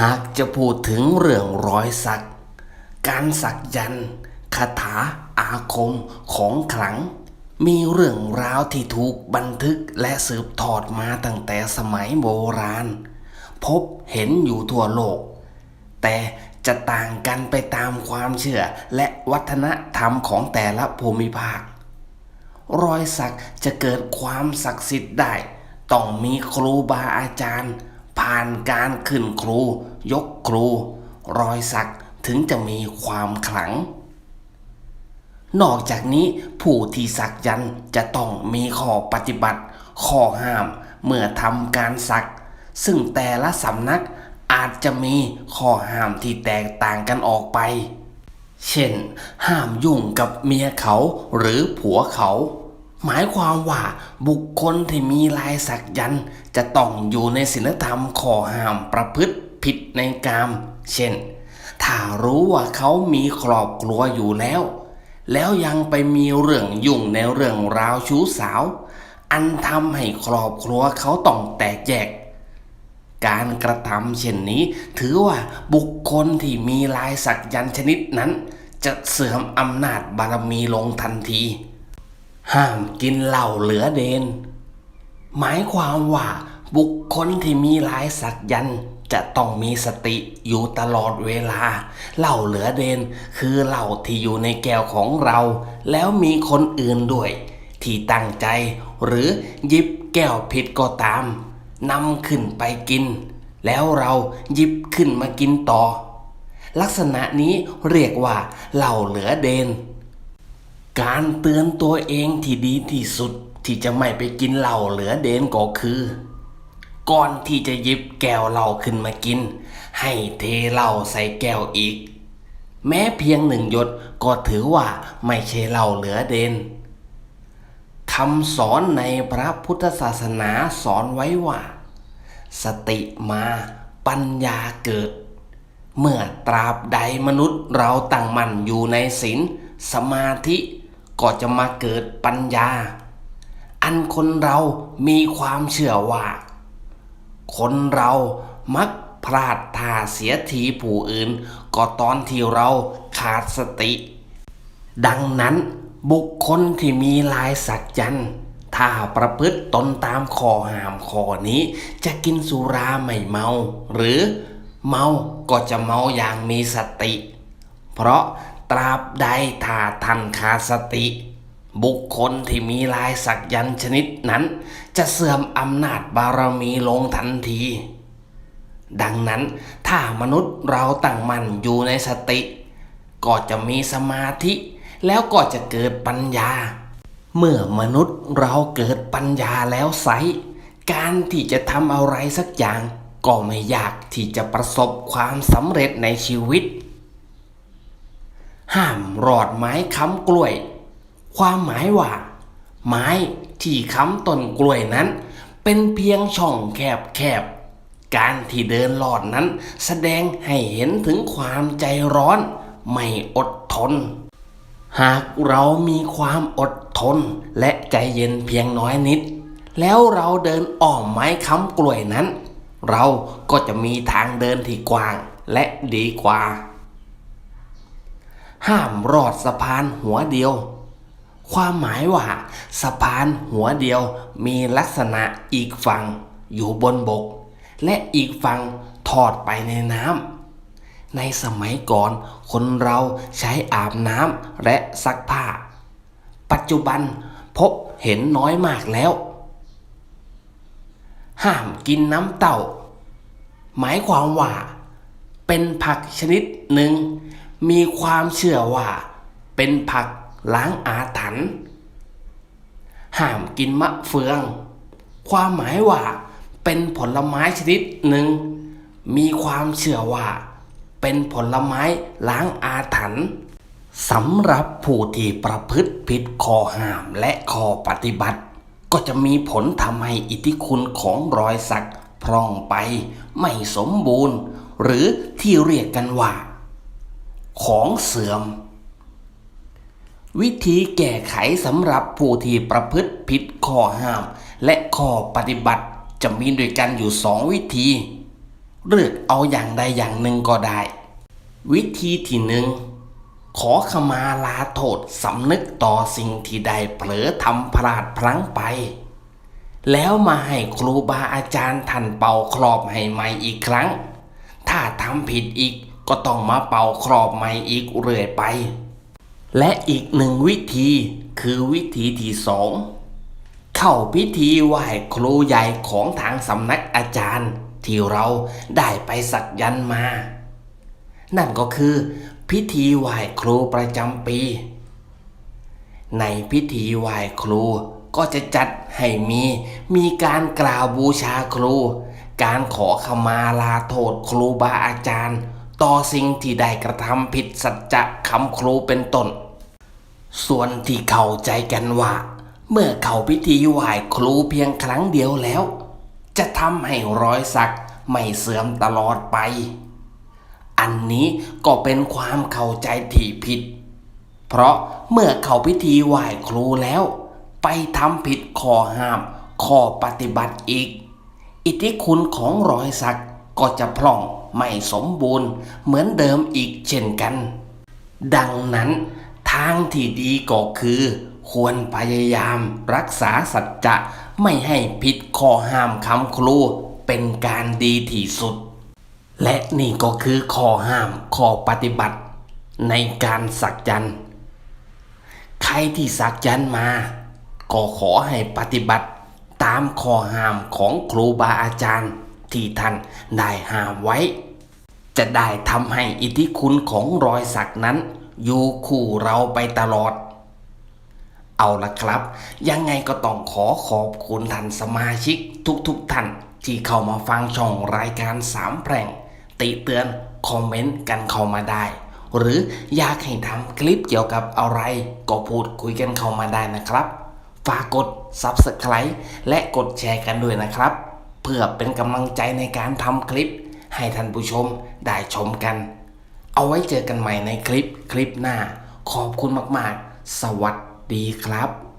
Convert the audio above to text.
หากจะพูดถึงเรื่องรอยสัก การสักยันต์คาถาอาคมของขลัง มีเรื่องราวที่ถูกบันทึกและสืบทอดมาตั้งแต่สมัยโบราณ พบเห็นอยู่ทั่วโลก แต่จะต่างกันไปตามความเชื่อและวัฒนธรรมของแต่ละภูมิภาค รอยสักจะเกิดความศักดิ์สิทธิ์ได้ ต้องมีครูบาอาจารย์ ผ่านการขึ้นครู ยกครู รอยสักถึงจะมีความขลัง นอกจากนี้ผู้ที่สักยันจะต้องมีข้อปฏิบัติ ข้อห้ามเมื่อทำการสัก ซึ่งแต่ละสำนักอาจจะมีข้อห้ามที่แตกต่างกันออกไป เช่น ห้ามยุ่งกับเมียเขาหรือผัวเขา หมายความว่าบุคคลที่มีลายสักยันต์จะต้องอยู่ในศีลธรรมข้อห้ามประพฤติผิดในกาม เช่น ถ้ารู้ว่าเขามีครอบครัวอยู่แล้ว แล้วยังไปมีเรื่องยุ่งในเรื่องราวชู้สาว อันทำให้ครอบครัวเขาต้องแตกแยก การกระทำเช่นนี้ ถือว่าบุคคลที่มีลายสักยันต์ชนิดนั้น จะเสื่อมอำนาจบารมีลงทันที ห้ามกินเหล้าเหลือเดน หมายความว่าบุคคลที่มีหลายสักยันจะต้องมีสติอยู่ตลอดเวลา เหล้าเหลือเดนคือเหล้าที่อยู่ในแก้วของเรา แล้วมีคนอื่นด้วย ที่ตั้งใจ หรือหยิบแก้วผิดก็ตามนำขึ้นไปกิน แล้วเราหยิบขึ้นมากินต่อ ลักษณะนี้เรียกว่าเหล้าเหลือเดน การเตือนตัวเองที่ดีที่สุดที่จะไม่ไปกินเหล้าเหลือเดนก็คือ ก่อนที่จะหยิบแก้วเหล้าขึ้นมากิน ให้เทเหล้าใส่แก้วอีก แม้เพียงหนึ่งหยดก็ถือว่าไม่ใช่เหล้าเหลือเดนคำสอนในพระพุทธศาสนาสอนไว้ว่า สติมาปัญญาเกิด เมื่อตราบใดมนุษย์เราตั้งมั่นอยู่ในศีลสมาธิ ก็จะมาเกิดปัญญา อันคนเรามีความเชื่อว่า คนเรามักพลาดท่าเสียทีผู้อื่น ก็ตอนที่เราขาดสติ ดังนั้นบุคคลที่มีลายสักยันถ้าประพฤติตนตามข้อห้ามข้อนี้ จะกินสุราไม่เมา หรือเมาก็จะเมาอย่างมีสติ เพราะ ตราบใดถ้าท่านขาดสติ บุคคลที่มีลายสักยันชนิดนั้น จะเสื่อมอำนาจบารมีลงทันที ดังนั้นถ้ามนุษย์เราตั้งมั่นอยู่ในสติ ก็จะมีสมาธิแล้วก็จะเกิดปัญญา เมื่อมนุษย์เราเกิดปัญญาแล้วไซการที่จะทำอะไรสักอย่าง ก็ไม่ยากที่จะประสบความสำเร็จในชีวิต ห้ามรอดไม้ค้ำกล้วย ความหมายว่า ไม้ที่ค้ำต้นกล้วยนั้น เป็นเพียงช่องแคบแคบการที่เดินลอดนั้น แสดงให้เห็นถึงความใจร้อน ไม่อดทน หากเรามีความอดทนและใจเย็นเพียงน้อยนิด แล้วเราเดินอ้อมไม้ค้ำกล้วยนั้น เราก็จะมีทางเดินที่กว้างและดีกว่า ห้ามรอดสะพานหัวเดียว ความหมายว่า สะพานหัวเดียวมีลักษณะอีกฝั่งอยู่บนบก และอีกฝั่งทอดไปในน้ำในสมัยก่อนคนเราใช้อาบน้ำและซักผ้า ปัจจุบันพบเห็นน้อยมากแล้ว ห้ามกินน้ำเต่า หมายความว่า เป็นผักชนิดหนึ่ง มีความเชื่อว่า เป็นผักล้างอาถรรพ์ห้ามกินมะเฟือง ความหมายว่าเป็นผลไม้ชนิดหนึ่ง มีความเชื่อว่า เป็นผลไม้ล้างอาถรรพ์สำหรับผู้ที่ประพฤติผิดข้อห้ามและข้อปฏิบัติ ก็จะมีผลทำให้อิทธิคุณของรอยสักพร่องไป ไม่สมบูรณ์ หรือที่เรียกกันว่า ของเสื่อม วิธีแก้ไขสำหรับผู้ที่ประพฤติผิดข้อห้าม และข้อปฏิบัติจะมีด้วยกันอยู่สองวิธี เลือกเอาอย่างใดอย่างหนึ่งก็ได้ วิธีที่หนึ่งขอขมาลาโทษสำนึกต่อสิ่งที่ได้เผลอทำพลาดพลั้งไป แล้วมาให้ครูบาอาจารย์ท่านเป่าครอบให้ใหม่อีกครั้ง ถ้าทำผิดอีก ก็ต้องมาเป่าครอบใหม่อีกเรื่อยไป และอีกหนึ่งวิธีคือวิธีที่สองเข้าพิธีไหว้ครูใหญ่ของทางสำนักอาจารย์ ที่เราได้ไปสักยันมา นั่นก็คือพิธีไหว้ครูประจำปี ในพิธีไหว้ครูก็จะจัดให้มีมีการกล่าวบูชาครู การขอขมาลาโทษครูบาอาจารย์ ต่อสิ่งที่ได้กระทำผิดสัจจะคำครูเป็นต้น ส่วนที่เข้าใจกันว่า เมื่อเข้าพิธีไหว้ครูเพียงครั้งเดียวแล้ว จะทำให้รอยสักไม่เสื่อมตลอดไป อันนี้ก็เป็นความเข้าใจที่ผิด เพราะเมื่อเข้าพิธีไหว้ครูแล้ว ไปทำผิดข้อห้ามข้อปฏิบัติอีก อิทธิคุณของรอยสักก็จะพร่อง ไม่สมบูรณ์เหมือนเดิมอีกเช่นกัน ดังนั้นทางที่ดีก็คือ ควรพยายามรักษาสัจจะไม่ให้ผิดข้อห้ามคำครูเป็นการดีที่สุด และนี่ก็คือข้อห้ามข้อปฏิบัติ ในการสักยันใครที่สักยันมา ก็ขอให้ปฏิบัติตามข้อห้ามของครูบาอาจารย์ ที่ท่านได้ห้ามไว้ จะได้ทำให้อิทธิคุณของรอยสักนั้น อยู่คู่เราไปตลอด เอาละครับ ยังไงก็ต้องขอขอบคุณท่านสมาชิกทุกๆทท่านที่เข้ามาฟังช่องรายการสามแพร่ง ติเตือนคอมเมนต์กันเข้ามาได้ หรืออยากให้ทำคลิปเกี่ยวกับอะไร ก็พูดคุยกันเข้ามาได้นะครับ ฝากกด Subscribe และกดแชร์กันด้วยนะครับ เพื่อเป็นกำลังใจในการทำคลิป ให้ท่านผู้ชมได้ชมกัน เอาไว้เจอกันใหม่ในคลิปคลิปหน้า ขอบคุณมากๆ สวัสดีครับ